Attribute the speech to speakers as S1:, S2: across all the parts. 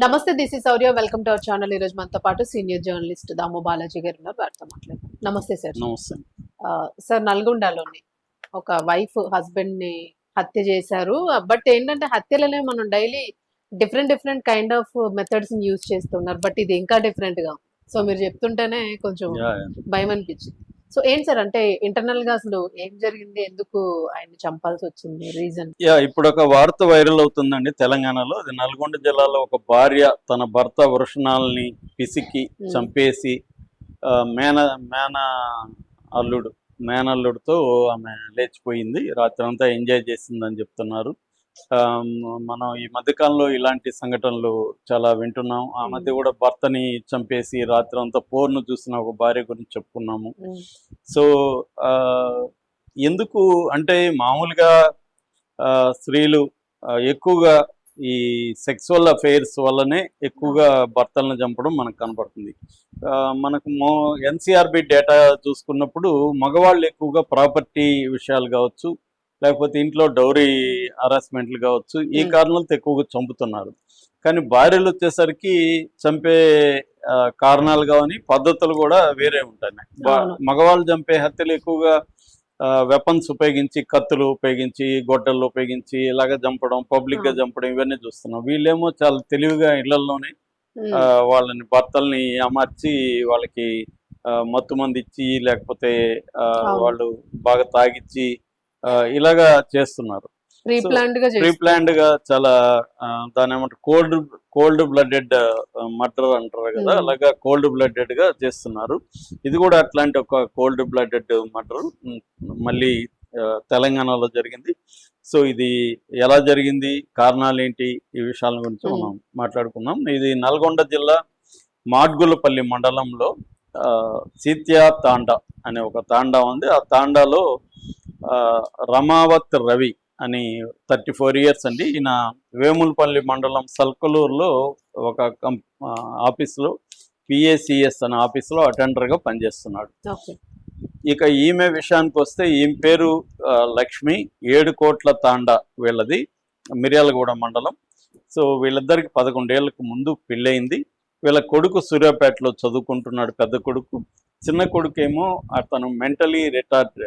S1: నమస్తే this is Shourya. Welcome to our channel. ఈ రోజు మనతో పాటు సీనియర్ జర్నలిస్ట్ దామో బాలాజీ గారు ఉన్నారు. వారితో మాట్లాడదాం. నమస్తే సార్.
S2: నమస్తే.
S1: సార్ నల్గొండలోని ఒక వైఫ్ హస్బెండ్ని హత్య చేశారు. బట్ ఏంటంటే హత్యలనే మనం daily different different kind of methods use చేస్తున్నారు. బట్ ఇది ఇంకా డిఫరెంట్గా సో మీరు చెప్తుంటేనే కొంచెం. భయం అనిపించింది. సో ఏంటి సార్ అంటే ఇంటర్నల్గా అసలు ఏం జరిగింది? ఎందుకు ఆయన చంపాల్సి వచ్చింది? రీజన్?
S2: యా ఇప్పుడు ఒక వార్త వైరల్ అవుతుందండి తెలంగాణలో. అది నల్గొండ జిల్లాలో ఒక భార్య తన భర్త వృషణాలని పిసికి. చంపేసి మేన మేన అల్లుడు మేనల్లుడితో ఆమె లేచిపోయింది. రాత్రి అంతా ఎంజాయ్ చేసిందని చెప్తున్నారు. మనం ఈ మధ్యకాలంలో ఇలాంటి సంఘటనలు చాలా వింటున్నాం. ఆ మధ్య కూడా భర్తని చంపేసి రాత్రి అంతా పోర్ను చూసిన ఒక భార్య గురించి చెప్పుకున్నాము. సో ఎందుకు అంటే మామూలుగా స్త్రీలు ఎక్కువగా ఈ సెక్సువల్ అఫైర్స్ వల్లనే ఎక్కువగా భర్తలను చంపడం మనకు కనపడుతుంది. మనకు మో ఎన్సీఆర్బి డేటా చూసుకున్నప్పుడు మగవాళ్ళు ఎక్కువగా ప్రాపర్టీ విషయాలు కావచ్చు లేకపోతే ఇంట్లో డౌరీ హరాస్మెంట్లు కావచ్చు ఈ. కారణాలతో ఎక్కువగా చంపుతున్నారు కానీ భార్యలు వచ్చేసరికి చంపే కారణాలు కావని పద్ధతులు కూడా వేరే ఉంటాయి. మగవాళ్ళు చంపే హత్యలు ఎక్కువగా వెపన్స్ ఉపయోగించి కత్తులు ఉపయోగించి గొడ్డళ్ళు ఉపయోగించి ఇలాగ చంపడం
S1: పబ్లిక్గా.
S2: చంపడం ఇవన్నీ చూస్తున్నాం వీళ్ళేమో చాలా తెలివిగా ఇళ్ళలోనే వాళ్ళని భర్తల్ని అమర్చి వాళ్ళకి మత్తు మంది ఇచ్చి లేకపోతే. వాళ్ళు బాగా తాగిచ్చి ఇలాగా చేస్తున్నారు.
S1: ప్రీ
S2: So, ప్లాన్డ్గా చాలా దాని ఏమంటారు కోల్డ్ కోల్డ్ బ్లడెడ్ మర్డర్ అంటారు కదా
S1: Hmm.
S2: అలాగా కోల్డ్ బ్లడెడ్గా చేస్తున్నారు. ఇది కూడా అట్లాంటి ఒక కోల్డ్ బ్లడెడ్ మర్డర్ మళ్ళీ తెలంగాణలో జరిగింది. సో ఇది ఎలా జరిగింది కారణాలు ఏంటి ఈ విషయాల గురించి
S1: Hmm.
S2: మనం మాట్లాడుకుందాం. ఇది నల్గొండ జిల్లా మాడ్గులపల్లి మండలంలో సీత్యా తాండా అనే ఒక తాండా ఉంది. ఆ తాండాలో రమావత్ రవి అని థర్టీ ఫోర్ ఇయర్స్ అండి. ఈయన వేములపల్లి మండలం సల్కలూరులో ఒక కం ఆఫీస్లో పిఏసిఎస్ అనే ఆఫీస్లో అటెండర్గా పనిచేస్తున్నాడు. ఇక ఈమె విషయానికి వస్తే ఈమె పేరు లక్ష్మి ఏడు కోట్ల తాండా వీళ్ళది మిర్యాలగూడ మండలం. సో వీళ్ళిద్దరికి పదకొండేళ్ళకు ముందు పెళ్ళయింది. వీళ్ళ కొడుకు సూర్యాపేటలో చదువుకుంటున్నాడు పెద్ద కొడుకు. చిన్న కొడుకు ఏమో అతను మెంటలీ రిటార్డ్.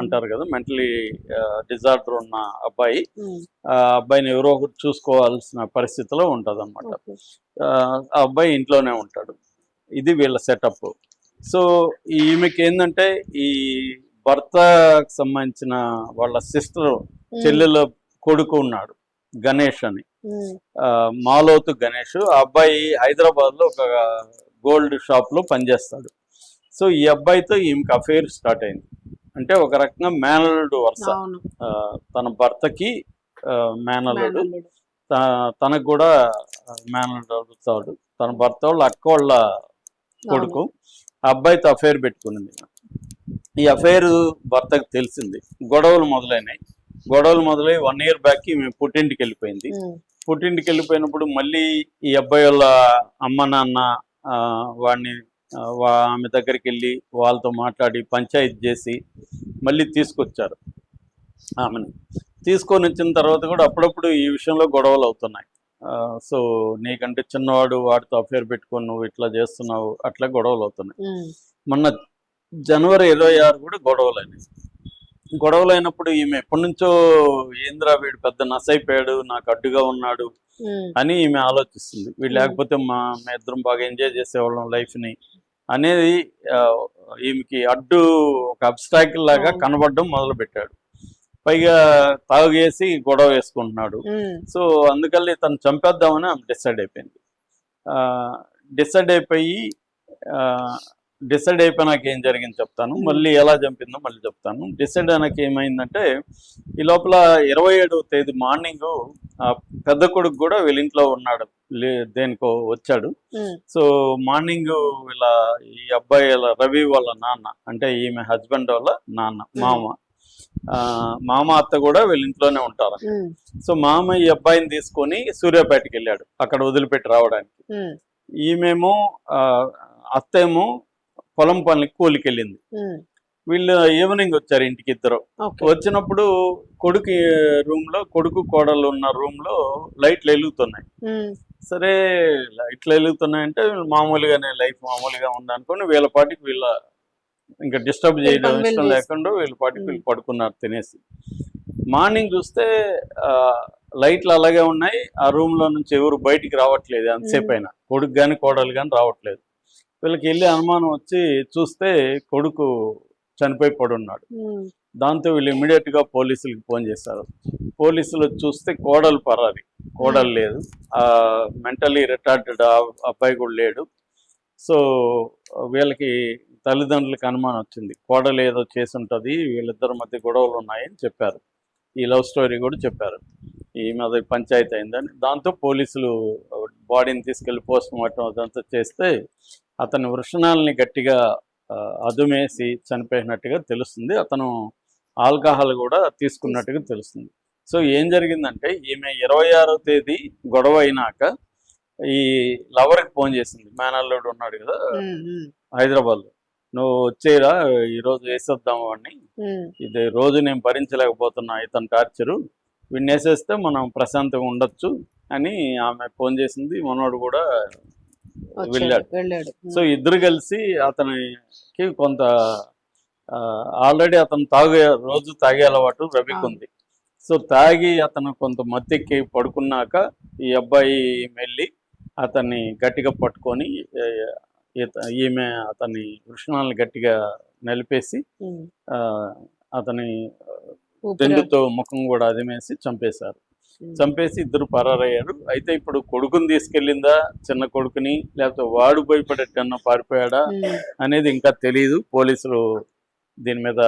S2: అంటారు కదా మెంటలీ డిజార్డర్ ఉన్న అబ్బాయి. ఆ అబ్బాయిని ఎవరో ఒకరు చూసుకోవాల్సిన పరిస్థితిలో ఉంటుంది
S1: ఓకే.
S2: ఆ అబ్బాయి ఇంట్లోనే ఉంటాడు. ఇది వీళ్ళ సెటప్. సో ఈమెకి ఏంటంటే ఈ భర్తకు సంబంధించిన వాళ్ళ సిస్టర్ చెల్లెల కొడుకు ఉన్నాడు గణేష్ అని. మాలోతు గణేష్. ఆ అబ్బాయి హైదరాబాద్లో ఒక గోల్డ్ షాప్లో పనిచేస్తాడు. సో ఈ అబ్బాయితో ఈమెకి అఫైర్ స్టార్ట్ అయింది. అంటే ఒక రకంగా మేనల్లుడు వరుస. తన భర్తకి మేనల్లుడు. త- తనకు కూడా మేనల్లుడు అవుతాడు. తన భర్త వాళ్ళ అక్క వాళ్ళ కొడుకు. ఆ అబ్బాయితో అఫైర్ పెట్టుకునింది. ఈ అఫైర్ భర్తకు తెలిసింది. గొడవలు మొదలైనాయి. గొడవలు మొదలై వన్ ఇయర్ బ్యాక్ ఈమె పుట్టింటికి వెళ్ళిపోయింది. పుట్టింటికి వెళ్ళిపోయినప్పుడు మళ్ళీ ఈ అబ్బాయి వాళ్ళ అమ్మ నాన్న వాడిని ఆమె దగ్గరికి వెళ్ళి వాళ్ళతో మాట్లాడి పంచాయతీ చేసి మళ్ళీ తీసుకొచ్చారు ఆమెను. తీసుకొని వచ్చిన తర్వాత కూడా అప్పుడప్పుడు ఈ విషయంలో గొడవలు అవుతున్నాయి. సో నీకంటే చిన్నవాడు వాడితో అఫేర్ పెట్టుకొని నువ్వు ఇట్లా చేస్తున్నావు అట్లా గొడవలు అవుతున్నాయి. మొన్న జనవరి ఇరవై ఆరు కూడా గొడవలు అయినాయి గొడవలు అయినప్పుడు ఈమె ఎప్పటి నుంచో ఏంద్రా వీడు పెద్ద నసైపోయాడు నాకు అడ్డుగా ఉన్నాడు అని ఈమె ఆలోచిస్తుంది. వీడు లేకపోతే మా మా ఇద్దరం బాగా ఎంజాయ్ చేసేవాళ్ళం లైఫ్ని. అనేది ఈమెకి అడ్డు ఒక అబ్స్టాకిల్ లాగా. కనబడడం మొదలు పెట్టాడు పైగా తాగేసి గొడవ వేసుకుంటున్నాడు. సో అందుకల్లి తను చంపేద్దామని ఆమె డిసైడ్ అయిపోయింది. డిసైడ్ అయిపోయి డిసైడ్ అయిపోయినాక ఏం జరిగింది చెప్తాను. మళ్ళీ ఎలా చంపిందో మళ్ళీ చెప్తాను. డిసైడ్ అయినాక ఏమైందంటే ఈ లోపల ఇరవై ఏడవ తేదీ మార్నింగ్ పెద్ద కొడుకు కూడా వీళ్ళ ఇంట్లో ఉన్నాడు. దేనికో వచ్చాడు. సో మార్నింగ్ వీళ్ళ ఈ అబ్బాయి రవి వాళ్ళ నాన్న అంటే ఈమె హస్బెండ్ వాళ్ళ నాన్న మామ. ఆ, మామ అత్త కూడా వీళ్ళ ఇంట్లోనే ఉంటారు. సో మామ ఈ అబ్బాయిని తీసుకొని సూర్యాపేటకి వెళ్ళాడు అక్కడ వదిలిపెట్టి రావడానికి. ఈమెమో అత్తేమో పొలం పనికి కూలికి వెళ్ళింది
S1: ఉమ్,
S2: వీళ్ళు ఈవినింగ్ వచ్చారు ఇంటికి ఇద్దరు వచ్చినప్పుడు కొడుకు రూమ్లో కొడుకు కోడలు ఉన్న రూమ్లో లైట్లు వెలుగుతున్నాయి. సరే ఇట్లా వెలుగుతున్నాయంటే మామూలుగానే లైఫ్ మామూలుగా ఉందనుకొని వీళ్ళ పాటికి వీళ్ళ ఇంకా డిస్టర్బ్ చేయడం ఇష్టం లేకుండా వీళ్ళ పాటికి. వీళ్ళు పడుకున్నారు తినేసి. మార్నింగ్ చూస్తే లైట్లు అలాగే ఉన్నాయి. ఆ రూమ్లో నుంచి ఎవరు బయటికి రావట్లేదు. అంతసేపు. అయినా. కొడుకు కానీ కోడలు కానీ రావట్లేదు. వీళ్ళకి వెళ్ళి అనుమానం వచ్చి చూస్తే కొడుకు చనిపోయి పడున్నాడు. దాంతో వీళ్ళు ఇమీడియట్గా పోలీసులకు ఫోన్ చేశారు. పోలీసులు చూస్తే కోడలు పరారి. కోడలు లేదు. ఆ మెంటలీ రిటార్టెడ్ అబ్బాయి కూడా లేడు. సో వీళ్ళకి తల్లిదండ్రులకు అనుమానం వచ్చింది. కోడలు ఏదో చేసి ఉంటుంది వీళ్ళిద్దరి మధ్య గొడవలు ఉన్నాయని చెప్పారు. ఈ లవ్ స్టోరీ కూడా చెప్పారు. ఈ మీద పంచాయతీ అయిందని. దాంతో పోలీసులు బాడీని తీసుకెళ్ళి పోస్ట్ మార్టం అదంతా చేస్తే అతని వృషణాలని గట్టిగా అదుమేసి చనిపోయినట్టుగా తెలుస్తుంది. అతను ఆల్కహాల్ కూడా తీసుకున్నట్టుగా తెలుస్తుంది. సో ఏం జరిగిందంటే ఈమె ఇరవై ఆరో తేదీ గొడవ అయినాక ఈ లవర్కి ఫోన్ చేసింది. మేనల్లుడు ఉన్నాడు కదా హైదరాబాద్లో. నువ్వు వచ్చేరా ఈరోజు వేసేద్దాము అని.
S1: ఉమ్,
S2: ఇది రోజు నేను భరించలేకపోతున్నా ఇతను టార్చరు. వీడిని వేసేస్తే మనం ప్రశాంతంగా ఉండొచ్చు అని ఆమె ఫోన్ చేసింది. మనోడు కూడా వెళ్ళాడు. సో ఇద్దరు కలిసి అతనికి కొంత ఆల్రెడీ అతను తాగే రోజు తాగే అలవాటు రవికి ఉంది. సో తాగి అతను కొంత మత్తెక్కి పడుకున్నాక ఈ అబ్బాయి వెళ్ళి అతన్ని గట్టిగా పట్టుకొని ఈమె అతని వృషణాలను గట్టిగా నలిపేసి అతని దెండుతో ముఖం కూడా అదిమేసి చంపేశారు. చంపేసి ఇద్దరు పరారయ్యారు. అయితే ఇప్పుడు కొడుకుని తీసుకెళ్ళిందా? చిన్న కొడుకుని? లేకపోతే వాడు భయపడేటన్నా పారిపోయాడా? అనేది ఇంకా తెలియదు పోలీసులు దీని మీద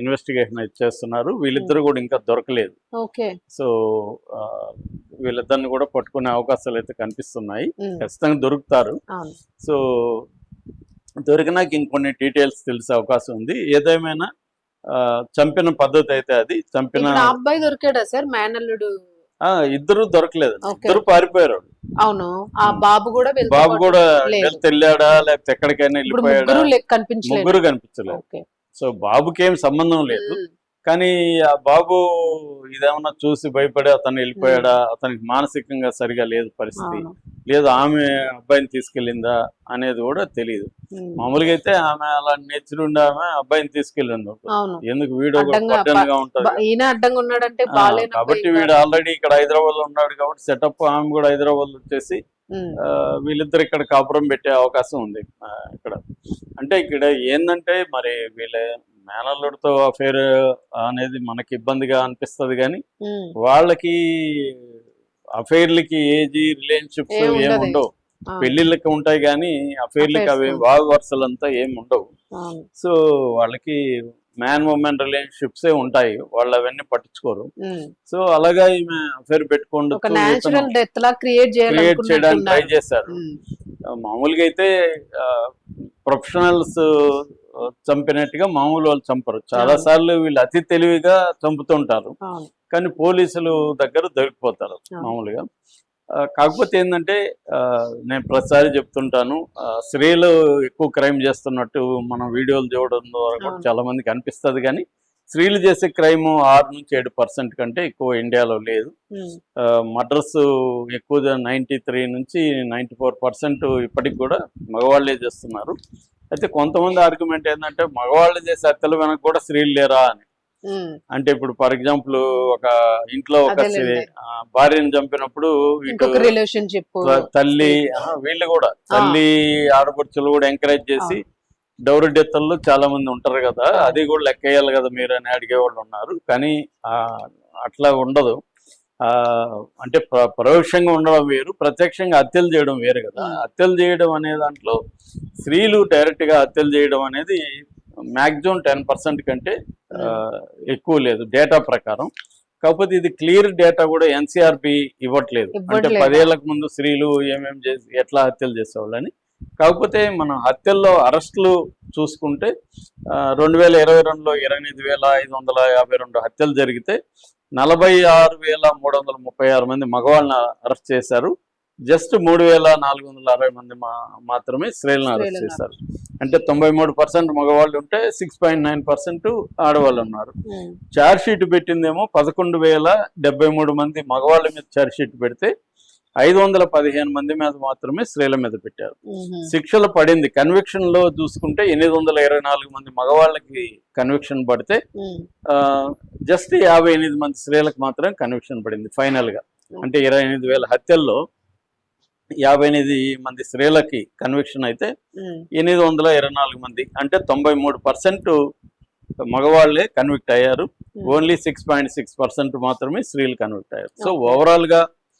S2: ఇన్వెస్టిగేషన్ చేస్తున్నారు. వీళ్ళిద్దరు కూడా ఇంకా దొరకలేదు.
S1: ఓకే.
S2: సో వీళ్ళిద్దరిని కూడా పట్టుకునే అవకాశాలు అయితే కనిపిస్తున్నాయి. ఖచ్చితంగా దొరుకుతారు. సో దొరికినాక ఇంకొన్ని డీటెయిల్స్ తెలిసే అవకాశం ఉంది. ఏదేమైనా చంపిన పద్ధతి అయితే అది. చంపిన
S1: అబ్బాయి దొరికాడా సార్? మేనల్లుడు
S2: ఇద్దరు దొరకలేదు. ఇద్దరు పారిపోయారు.
S1: అవును. ఆ బాబు కూడా
S2: బాబు కూడా వెళ్ళాడా లేకపోతే ఎక్కడికైనా వెళ్ళిపోయాడా?
S1: ముగ్గురు కనిపించలేదు.
S2: సో బాబుకి ఏం సంబంధం లేదు. కానీ ఆ బాబు ఇదేమన్నా చూసి భయపడి అతను వెళ్ళిపోయాడా? అతనికి మానసికంగా సరిగా లేదు పరిస్థితి. లేదు ఆమె అబ్బాయిని తీసుకెళ్ళిందా అనేది కూడా తెలియదు మామూలుగా అయితే ఆమె అలా నేర్చుండి ఆమె అబ్బాయిని తీసుకెళ్ళింది ఎందుకు కూడా
S1: అడ్డంగా
S2: ఉంటది కాబట్టి వీడు ఆల్రెడీ ఇక్కడ హైదరాబాద్లో ఉన్నాడు కాబట్టి సెటప్ ఆమె కూడా హైదరాబాద్లో వచ్చేసి వీళ్ళిద్దరు ఇక్కడ కాపురం పెట్టే అవకాశం ఉంది ఇక్కడ. అంటే ఇక్కడ ఏంటంటే మరి వీళ్ళ మేనల్లుడితో అఫేర్ అనేది మనకి ఇబ్బందిగా అనిపిస్తది కానీ వాళ్ళకి అఫైర్లకి ఏజీ రిలేషన్షిప్స్ ఏమి. ఉండవు పెళ్ళిళ్ళకి ఉంటాయి కానీ అఫైర్లకి అవి. వాగు వరుసలంతా ఏమి ఉండవు సో వాళ్ళకి మ్యాన్ ఉమెన్ రిలేషన్షిప్సే ఉంటాయి. వాళ్ళు అవన్నీ పట్టించుకోరు. సో అలాగా ఈమె అఫైర్ పెట్టుకోండి
S1: క్రియేట్
S2: చేయడానికి ట్రై చేశారు. మామూలుగా అయితే ప్రొఫెషనల్స్ చంపినట్టుగా మామూలు వాళ్ళు చంపరు. చాలా. సార్లు వీళ్ళు అతి తెలివిగా చంపుతుంటారు. కానీ పోలీసులు దగ్గర దొరికిపోతారు. మామూలుగా. కాకపోతే ఏంటంటే నేను ప్రతిసారి చెప్తుంటాను స్త్రీలు ఎక్కువ క్రైమ్ చేస్తున్నట్టు మనం వీడియోలు చూడడం ద్వారా. చాలా మందికి అనిపిస్తుంది కానీ స్త్రీలు చేసే క్రైమ్ ఆరు నుంచి ఏడు పర్సెంట్ కంటే ఎక్కువ ఇండియాలో లేదు. మర్డర్స్ ఎక్కువ నైంటీ త్రీ నుంచి నైంటీ ఫోర్ పర్సెంట్ ఇప్పటికి కూడా మగవాళ్ళే చేస్తున్నారు. అయితే కొంతమంది ఆర్గ్యుమెంట్ ఏంటంటే మగవాళ్ళు చేసే హత్యల వెనక కూడా స్త్రీలు లేరా అని. అంటే ఇప్పుడు ఫర్ ఎగ్జాంపుల్ ఒక ఇంట్లో ఒక భార్యను చంపినప్పుడు
S1: రిలేషన్షిప్
S2: తల్లి వీళ్ళు కూడా. తల్లి ఆడపడుచులు కూడా ఎంకరేజ్ చేసి డౌరీ డెత్తుల్లో చాలా మంది ఉంటారు కదా అది కూడా లెక్కేయాలి కదా మీరు అని అడిగేవాళ్ళు ఉన్నారు. కానీ అట్లా ఉండదు. అంటే ప్ర- పరోక్షంగా ఉండడం వేరు ప్రత్యక్షంగా హత్యలు చేయడం వేరు కదా. హత్యలు చేయడం అనే దాంట్లో స్త్రీలు డైరెక్ట్గా హత్యలు చేయడం అనేది మాక్సిమం టెన్ పర్సెంట్ కంటే ఎక్కువ లేదు డేటా ప్రకారం. కాకపోతే ఇది క్లియర్ డేటా కూడా ఎన్సీఆర్బి ఇవ్వట్లేదు. అంటే? పదేళ్ళకు ముందు స్త్రీలు ఏమేం చేసి ఎట్లా హత్యలు చేసేవాళ్ళని. కాకపోతే మనం హత్యల్లో అరెస్టులు చూసుకుంటే రెండు వేల ఇరవై రెండులో ఇరవై ఎనిమిది వేల ఐదు వందల యాభై రెండు హత్యలు జరిగితే నలభై ఆరు వేల మూడు వందల ముప్పై ఆరు మంది మగవాళ్ళని అరెస్ట్ చేశారు. జస్ట్ మూడు వేల నాలుగు వందల అరవై మంది మా మాత్రమే స్త్రీలను అరెస్ట్ చేశారు. అంటే తొంభై మూడు పర్సెంట్ మగవాళ్ళు ఉంటే సిక్స్ పాయింట్ నైన్ పర్సెంట్ ఆడవాళ్ళు ఉన్నారు.
S1: ఉమ్,
S2: ఛార్జ్ షీట్ పెట్టిందేమో పదకొండు వేల డెబ్బై మూడు మంది మగవాళ్ళ మీద ఛార్జ్ షీట్ పెడితే ఐదు వందల పదిహేను మంది మీద మాత్రమే స్త్రీల మీద పెట్టారు. శిక్షలు పడింది కన్విక్షన్లో చూసుకుంటే ఎనిమిది వందల ఇరవై నాలుగు మంది మగవాళ్ళకి కన్విక్షన్ పడితే. జస్ట్ యాభై ఎనిమిది మంది స్త్రీలకు మాత్రమే కన్విక్షన్ పడింది ఫైనల్గా అంటే ఇరవై ఎనిమిది వేల హత్యల్లో యాభై ఎనిమిది మంది స్త్రీలకి కన్విక్షన్ అయితే. ఎనిమిది వందల ఇరవై నాలుగు మంది అంటే తొంభై మూడు పర్సెంట్ మగవాళ్ళే కన్విక్ట్ అయ్యారు. Only six point six percent మాత్రమే స్త్రీలు కన్విక్ట్ అయ్యారు సో. ఓవరాల్గా